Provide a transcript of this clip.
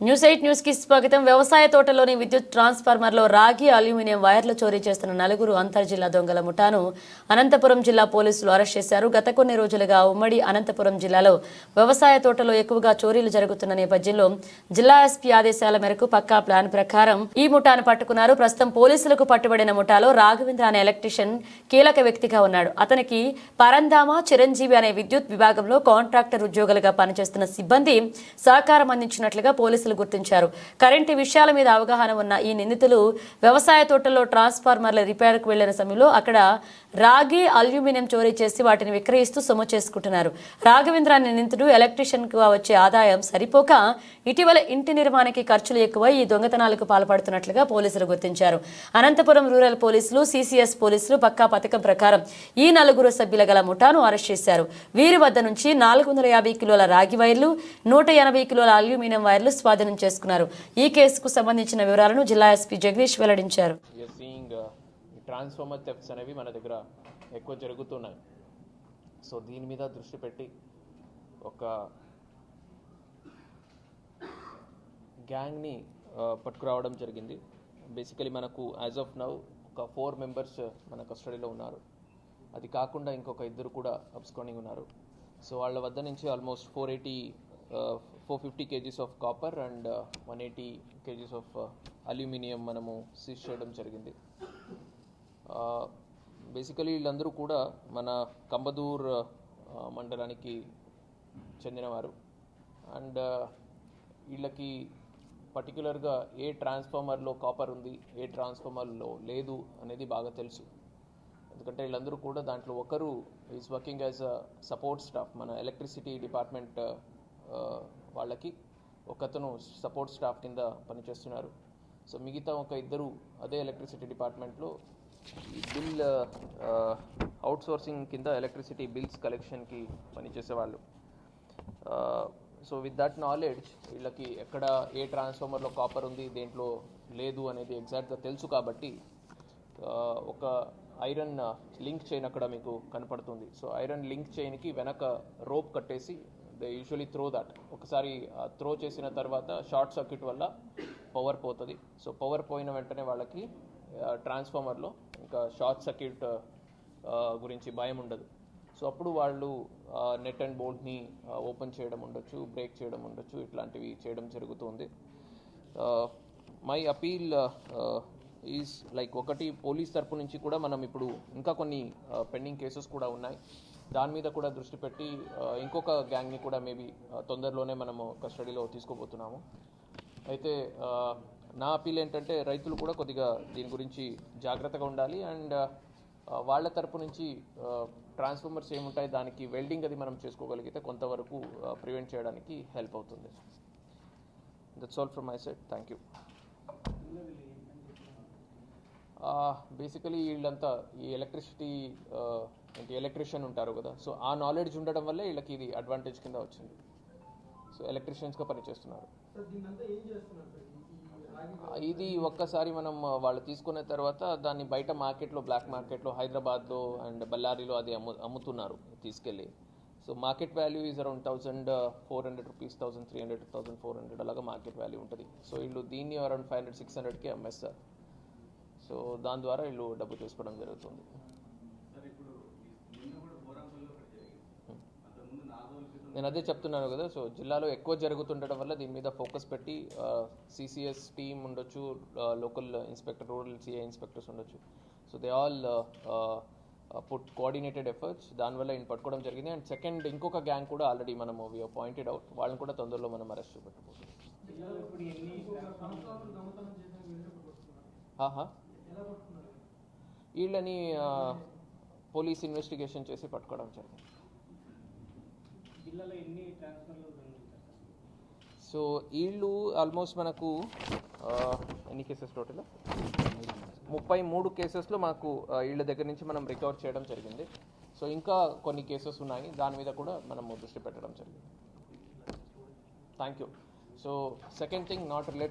News eight న్యూస్కి స్వాగతం. వ్యవసాయ తోటలోని విద్యుత్ ట్రాన్స్ఫార్మర్లో రాగి అల్యూమినియం వైర్లు చోరీ చేస్తున్న నలుగురు అంతర్జిల్లా దొంగల ముఠాను అనంతపురం జిల్లా పోలీసులు అరెస్ట్ చేశారు. గత కొన్ని రోజులుగా ఉమ్మడి అనంతపురం జిల్లాలో వ్యవసాయ తోటలో ఎక్కువగా చోరీలు జరుగుతున్న నేపథ్యంలో జిల్లా ఎస్పీ ఆదేశాల మేరకు పక్కా ప్లాన్ ప్రకారం ఈ ముఠాను పట్టుకున్నారు. ప్రస్తుతం పోలీసులకు పట్టుబడిన ముఠాలో రాఘవేంద్ర అనే ఎలక్ట్రీషియన్ కీలక వ్యక్తిగా ఉన్నాడు. అతనికి పరంధామ చిరంజీవి అనే విద్యుత్ విభాగంలో కాంట్రాక్టర్ ఉద్యోగులుగా పనిచేస్తున్న సిబ్బంది సహకారం అందించినట్లుగా పోలీసులు గుర్తించారు. కరెంటు విషయాల మీద అవగాహన ఉన్న ఈ నిందితులు వ్యవసాయ తోటల్లో ట్రాన్స్ఫార్మర్ల రిపేర్కు వెళ్ళిన సమయంలో అక్కడ రాగి అల్యూమినియం చోరీ చేసి వాటిని విక్రయిస్తూ సొమ్ము చేసుకుంటున్నారు. రాఘవేంద్ర అనే నిందితుడు ఎలక్ట్రీషియన్ వచ్చే ఆదాయం సరిపోక ఇటీవల ఇంటి నిర్మాణానికి ఖర్చులు ఎక్కువ ఈ దొంగతనాలకు పాల్పడుతున్నట్లుగా పోలీసులు గుర్తించారు. అనంతపురం రూరల్ పోలీసులు సిసిఎస్ పోలీసులు పక్కా పథకం ప్రకారం ఈ నలుగురు సభ్యుల గల ముఠాను అరెస్ట్ చేశారు. వీరి వద్ద నుంచి నాలుగు వందల యాభై కిలోల రాగి వైర్లు నూట ఎనభై కిలోల అల్యూమినియం వైర్లు స్వాధీనం చేసుకున్నారు. ఈ కేసుకు సంబంధించిన వివరాలను జిల్లా ఎస్పీ జగదీష్ వెల్లడించారు. సీయింగ్ ట్రాన్స్ఫార్మర్ థెఫ్ట్స్ అనేవి మన దగ్గర ఎక్కువ జరుగుతున్నాయి. సో దీని మీద దృష్టి పెట్టి ఒక గ్యాంగ్ని uh, పట్టుకురావడం జరిగింది. బేసికలీ మనకు యాజ్ ఆఫ్ నౌ ఒక ఫోర్ మెంబర్స్ uh, మన కస్టడీలో ఉన్నారు. అది కాకుండా ఇంకొక ఇద్దరు కూడా అబ్స్కాండింగ్ ఉన్నారు. సో వాళ్ళ వద్ద నుంచి almost four eighty fifty kgs of copper and uh, one eighty kgs of uh, aluminium మనము సీజ్ చేయడం జరిగింది. Uh, బేసికలీ వీళ్ళందరూ కూడా మన కంబదూర్ మండలానికి చెందినవారు. అండ్ వీళ్ళకి పర్టికులర్గా ఏ ట్రాన్స్ఫార్మర్లో కాపర్ ఉంది ఏ ట్రాన్స్ఫార్మర్లో లేదు అనేది బాగా తెలుసు. ఎందుకంటే వీళ్ళందరూ కూడా దాంట్లో ఒకరు is working as a support staff. మన ఎలక్ట్రిసిటీ డిపార్ట్మెంట్ వాళ్ళకి ఒకతను సపోర్ట్ స్టాఫ్ కింద పనిచేస్తున్నారు. సో మిగతా ఒక ఇద్దరు అదే ఎలక్ట్రిసిటీ డిపార్ట్మెంట్లో బిల్ అవుట్ సోర్సింగ్ కింద ఎలక్ట్రిసిటీ బిల్స్ కలెక్షన్కి పనిచేసేవాళ్ళు. సో విత్ దట్ నాలెడ్జ్ వీళ్ళకి ఎక్కడ ఏ ట్రాన్స్ఫార్మర్లో కాపర్ ఉంది దేంట్లో లేదు అనేది ఎగ్జాక్ట్గా తెలుసు కాబట్టి ఒక ఐరన్ లింక్ చైన్ అక్కడ మీకు కనపడుతుంది. సో ఐరన్ లింక్ చైన్కి వెనక రోప్ కట్టేసి దే యూజువలీ త్రో దట్ ఒకసారి త్రో చేసిన తర్వాత షార్ట్ సర్క్యూట్ వల్ల పవర్ పోతుంది. సో పవర్ పోయిన వెంటనే వాళ్ళకి ట్రాన్స్ఫార్మర్లో ఇంకా షార్ట్ సర్క్యూట్ గురించి భయం ఉండదు. సో అప్పుడు వాళ్ళు నెట్ అండ్ బోల్ట్ని ఓపెన్ చేయడం ఉండొచ్చు బ్రేక్ చేయడం ఉండొచ్చు ఇట్లాంటివి చేయడం జరుగుతుంది. మై అపీల్ ఈజ్ లైక్ ఒకటి పోలీస్ తరపు నుంచి కూడా మనం ఇప్పుడు ఇంకా కొన్ని పెండింగ్ కేసెస్ కూడా ఉన్నాయి. దాని మీద కూడా దృష్టి పెట్టి ఇంకొక గ్యాంగ్ని కూడా మేబీ తొందరలోనే మనము కస్టడీలో తీసుకోబోతున్నాము అయితే నా అపీల్ ఏంటంటే రైతులు కూడా కొద్దిగా దీని గురించి జాగ్రత్తగా ఉండాలి. అండ్ వాళ్ళ తరపు నుంచి ట్రాన్స్ఫార్మర్స్ ఏముంటాయి దానికి వెల్డింగ్ అది మనం చేసుకోగలిగితే కొంతవరకు ప్రివెంట్ చేయడానికి హెల్ప్ అవుతుంది. That's all from my side thank you basically వీళ్ళంతా ఈ ఎలక్ట్రిసిటీ ఏంటి ఎలక్ట్రిషియన్ ఉంటారు కదా. సో ఆ నాలెడ్జ్ ఉండడం వల్లే వీళ్ళకి ఇది అడ్వాంటేజ్ కింద వచ్చింది. సో ఎలక్ట్రిషియన్స్గా పనిచేస్తున్నారు. ఇది ఒక్కసారి మనం వాళ్ళు తీసుకున్న తర్వాత దాన్ని బయట మార్కెట్లో బ్లాక్ మార్కెట్లో హైదరాబాద్లో అండ్ బళ్ళారిలో అది అమ్ము అమ్ముతున్నారు తీసుకెళ్ళి. So market value is around thousand four hundred rupees thousand three hundred thousand four hundred అలాగా మార్కెట్ వాల్యూ ఉంటుంది. సో వీళ్ళు దీన్ని అరౌండ్ ఫైవ్ హండ్రెడ్ సిక్స్ హండ్రెడ్కి అమ్మేస్తారు. సో దాని ద్వారా వీళ్ళు డబ్బు చేసుకోవడం జరుగుతుంది. నేను అదే చెప్తున్నాను కదా సో జిల్లాలో ఎక్కువ జరుగుతుండడం వల్ల దీని మీద ఫోకస్ పెట్టి సిసిఎస్ టీమ్ ఉండొచ్చు local inspector rural CI inspectors ఉండొచ్చు. So they all put coordinated efforts దానివల్ల ఈయన పట్టుకోవడం జరిగింది. అండ్ సెకండ్ ఇంకొక గ్యాంగ్ కూడా ఆల్రెడీ మనము వీ పాయింటెడ్ అవుట్ వాళ్ళని కూడా తొందరలో మనం అరెస్ట్ పెట్టబోతున్నాం ఆహా. వీళ్ళని పోలీస్ ఇన్వెస్టిగేషన్ చేసి పట్టుకోవడం జరిగింది. సో వీళ్ళు ఆల్మోస్ట్ మనకు ఎన్ని కేసెస్ టోటల్? ముప్పై మూడు కేసెస్లో మాకు వీళ్ళ దగ్గర నుంచి మనం రికవర్ చేయడం జరిగింది. సో ఇంకా కొన్ని కేసెస్ ఉన్నాయి. దాని మీద కూడా మనం దృష్టి పెట్టడం జరిగింది. Thank you so second thing not related